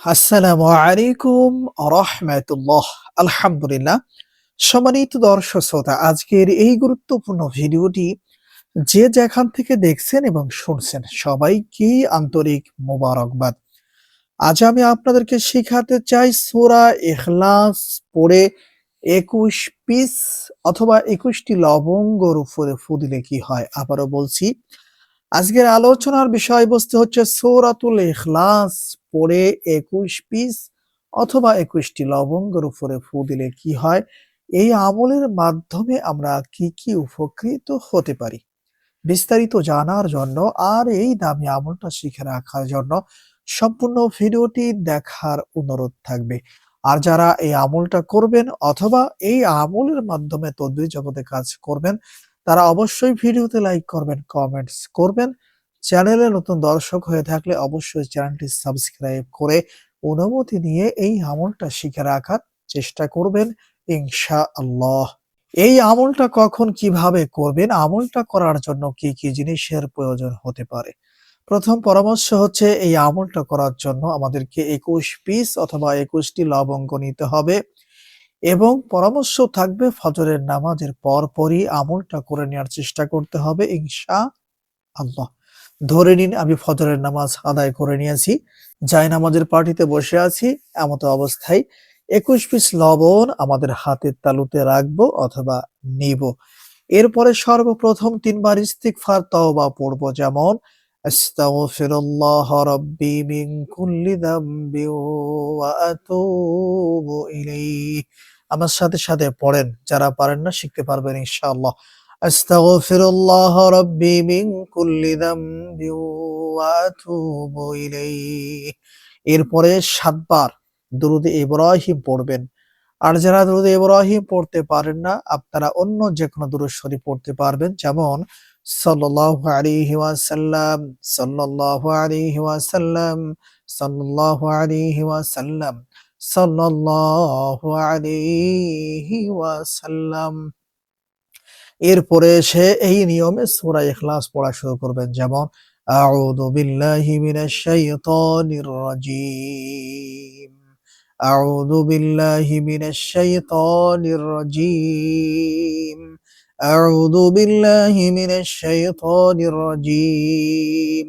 আসসালামু আলাইকুম রহমতুল্লাহ। আলহামদুলিল্লাহ। সম্মানিত দর্শক শ্রোতা, আজকের এই গুরুত্বপূর্ণ ভিডিওটি যে যেখান থেকে দেখছেন এবং শুনছেন সবাইকেই আন্তরিক মোবারকবাদ। আজ আমি আপনাদেরকে শেখাতে চাই সূরা ইখলাস পড়ে একুশ পিস অথবা একুশটি লবঙ্গর উপরে ফু দিলে কি হয়। আবারও বলছি আজকের আলোচনার বিষয়বস্তু হচ্ছে সূরাতুল ইখলাস। পড়ে একুশ পিস অথবা একুশটি লবঙ্গের উপরে ফু দিলে কি হয়? এই আমলের মাধ্যমে আমরা কি কি উপকৃত হতে পারি? বিস্তারিত জানার জন্য আর এই দামি আমলটা শিখে রাখার জন্য সম্পূর্ণ ভিডিওটি দেখার অনুরোধ থাকবে। আর যারা এই আমলটা করবেন অথবা এই আমলের মাধ্যমে তদ্বির জগতে কাজ করবেন তারা অবশ্যই ভিডিওতে লাইক করবেন কমেন্টস করবেন। চ্যানেলে নতুন দর্শক হয়ে থাকলে অবশ্যই চ্যানেলটি সাবস্ক্রাইব করে অনুমতি নিয়ে এই আমলটা শিখে রাখার চেষ্টা করবেন ইনশা আল্লাহ এই আমলটা কখন কীভাবে করবেন, আমলটা করার জন্য কি কি জিনিসের প্রয়োজন হতে পারে? প্রথম পরামর্শ হচ্ছে এই আমলটা করার জন্য আমাদেরকে একুশ পিস অথবা একুশটি লবঙ্গ নিতে হবে। এবং পরামর্শ থাকবে ফজরের নামাজের পর পরই আমলটা করে নেওয়ার চেষ্টা করতে হবে ইনশা আল্লাহ ধরে নিন আমি ফজরের নামাজ আদায় করে নিয়েছি, যাই নামাজের পার্টিতে বসে আছি, এমতো অবস্থায় একুশ পিস লবণ আমাদের হাতের তালুতে রাখব অথবা নিব। এরপরে সর্বপ্রথম তিনবার ইস্তিগফার, তওবা পড়ব যেমন মিন কুল্লি ওয়া আতুবু ইলাইহি। আমার সাথে সাথে পড়েন, যারা পারেন না শিখতে পারবেন ইনশাআল্লাহ। আস্তাগফিরুল্লাহ রাব্বি মিন কুল্লি যামবি ওয়া আতুবু ইলাইহি। এরপরে সাতবার দুরুদে ইব্রাহিম পড়বেন। আর যারা দুরুদে ইব্রাহিম পড়তে পারেন না, আপনারা অন্য যে কোনো দুরূদ শরীফ পড়তে পারবেন। যেমন সাল্লাল্লাহু আলাইহি ওয়াসাল্লাম, সাল্লাল্লাহু আলাইহি ওয়াসাল্লাম, সাল্লাল্লাহু আলাইহি ওয়াসাল্লাম। সাল্লাল্লাহু এরপরে সে এই নিয়মে সূরা ইখলাস পড়া শুরু করবেন। যেমন, আউযু বিল্লাহি মিনাশ শাইতানির রাজীম। আউযু বিল্লাহি মিনাশ শাইতানির রাজীম। আউযু বিল্লাহি মিনাশ শাইতানির রাজীম।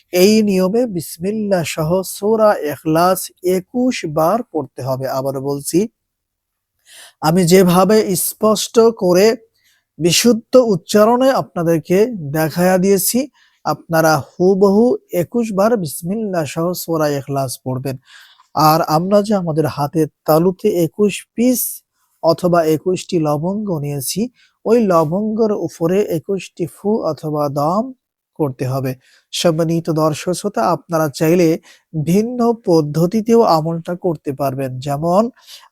এই নিয়মে বিসমিল্লাহ সহ সূরা ইখলাস একুশ বার পড়তে হবে। আবার বলছি, আমি যেভাবে স্পষ্ট করে বিশুদ্ধ উচ্চারণে আপনাদেরকে দেখায়া দিয়েছি, আপনারা হুবহু একুশ বার বিসমিল্লাহ সহ সূরা ইখলাস পড়বেন। আর আমরা যে আমাদের হাতের তালুতে একুশ পিস অথবা একুশটি লবঙ্গ নিয়েছি, ওই লবঙ্গের উপরে একুশটি ফু অথবা দম করতে হবে। সম্মানিত দর্শক শ্রোতা, আপনারা চাইলে ভিন্ন পদ্ধতিতেও আমলটা করতে পারবেন। যেমন,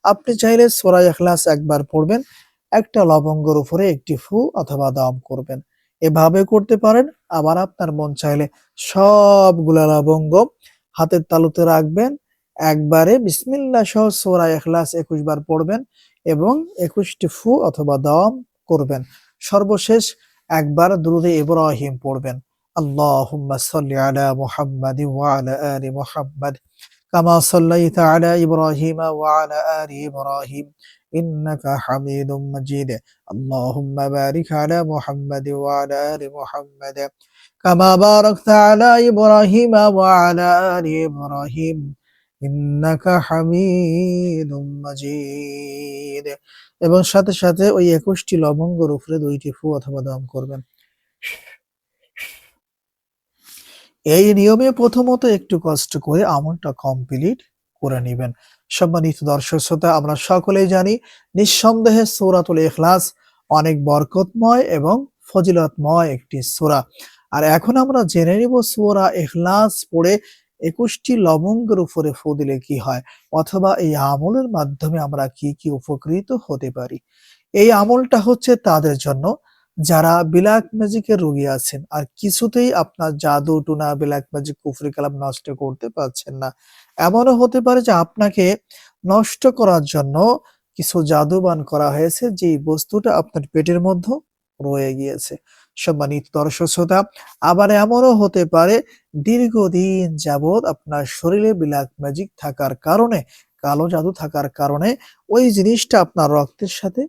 আপনি চাইলে সূরা ইখলাস একবার পড়বেন, একটা লবঙ্গর উপরে একটি ফু অথবা দম করবেন। এভাবে করতে পারেন। আবার আপনার মন চাইলে সবগুলা লবঙ্গ হাতের তালুতে রাখবেন। একবারে বিসমিল্লাহ সহ সূরা ইখলাস একুশ বার পড়বেন এবং একুশটি ফু অথবা দম করবেন। সর্বশেষ একবার দুরুদে ইব্রাহিম পড়বেন। اللهم صل على محمد وعلى آل محمد كما صليت على إبراهيم وعلى آل إبراهيم إنك حميد مجيد اللهم بارك على محمد وعلى آل محمد كما باركت على إبراهيم وعلى آل إبراهيم إنك حميد مجيد এবং সাথে সাথে ওই একুশটি লবঙ্গর উপরে দুইটি ফু অথবা দম করবেন এই নিয়মে প্রথমত একটু কষ্ট করে আমলটা কমপ্লিট করে নেবেন। সম্মানিত দর্শক শ্রোতা, আমরা সকলেই জানি, নিঃসন্দেহে সূরাতুল এখলাস অনেক বরকতময় এবং ফজিলতময় একটি সোরা। আর এখন আমরা জেনে নিব সোরা এখলাস পড়ে একুশটি লবঙ্গের উপরে ফু দিলে কি হয়, অথবা এই আমলের মাধ্যমে আমরা কি কি উপকৃত হতে পারি। এই আমলটা হচ্ছে তাদের জন্য যারা ম্যাজিকের রোগী আছেন, আর কিছুতেই আপনার জাদু টুনা বিলাক ম্যাজিক কুফরি কালাম নষ্ট করতে পারছেন না। এমনও হতে পারে যে আপনাকে নষ্ট করার জন্য কিছু জাদুবান করা হয়েছে যে বস্তুটা আপনার পেটের মধ্যে রয়ে গিয়েছে। সম্মানিত দর্শক শ্রোতা, আবার এমনও হতে পারে দীর্ঘদিন যাবৎ আপনার শরীরে বিলাক ম্যাজিক থাকার কারণে, কালো জাদু থাকার কারণে ওই জিনিসটা আপনার রক্তের সাথে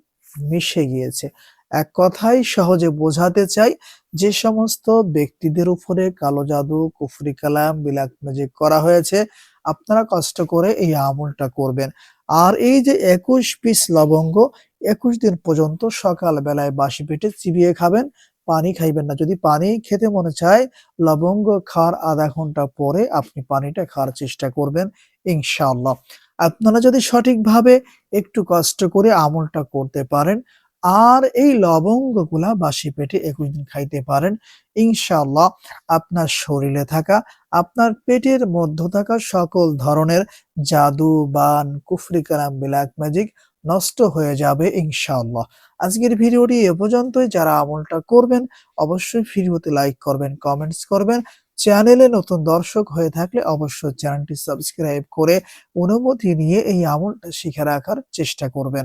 মিশে গিয়েছে। এক কথায় সহজে বোঝাতে চাই যে সমস্ত ব্যক্তিদের উপরে কালো জাদু, কুফরি কালাম বিলাক ম্যাজিক করা হয়েছে, আপনারা কষ্ট করে এই আমলটা করবেন। আর এই যে একুশ পিস লবঙ্গ, একুশ দিন পর্যন্ত সকাল বেলায় বাসি পেটে চিবিয়ে খাবেন, পানি খাইবেন না। যদি পানি খেতে মনে চায়, লবঙ্গ খাওয়ার আধা ঘণ্টা পরে আপনি পানিটা খাওয়ার চেষ্টা করবেন, ইনশাআল্লাহ। আপনারা যদি সঠিকভাবে একটু কষ্ট করে আমলটা করতে পারেন আর এই লবঙ্গগুলা বাসি পেটে একুশ দিন খাইতে পারেন। ইনশাল্লাহ আপনার শরীরে থাকা, আপনার পেটের মধ্য থাকা সকল ধরনের জাদু, বান, কুফরি কালাম বিলাক ম্যাজিক নষ্ট হয়ে যাবে ইনশাআল্লাহ। আজকের ভিডিওটি এ পর্যন্তই। যারা আমলটা করবেন, অবশ্যই ভিডিওতে লাইক করবেন কমেন্টস করবেন। চ্যানেলে নতুন দর্শক হয়ে থাকলে অবশ্যই চ্যানেলটি সাবস্ক্রাইব করে অনুমতি নিয়ে এই আমলটা শিখে রাখার চেষ্টা করবেন।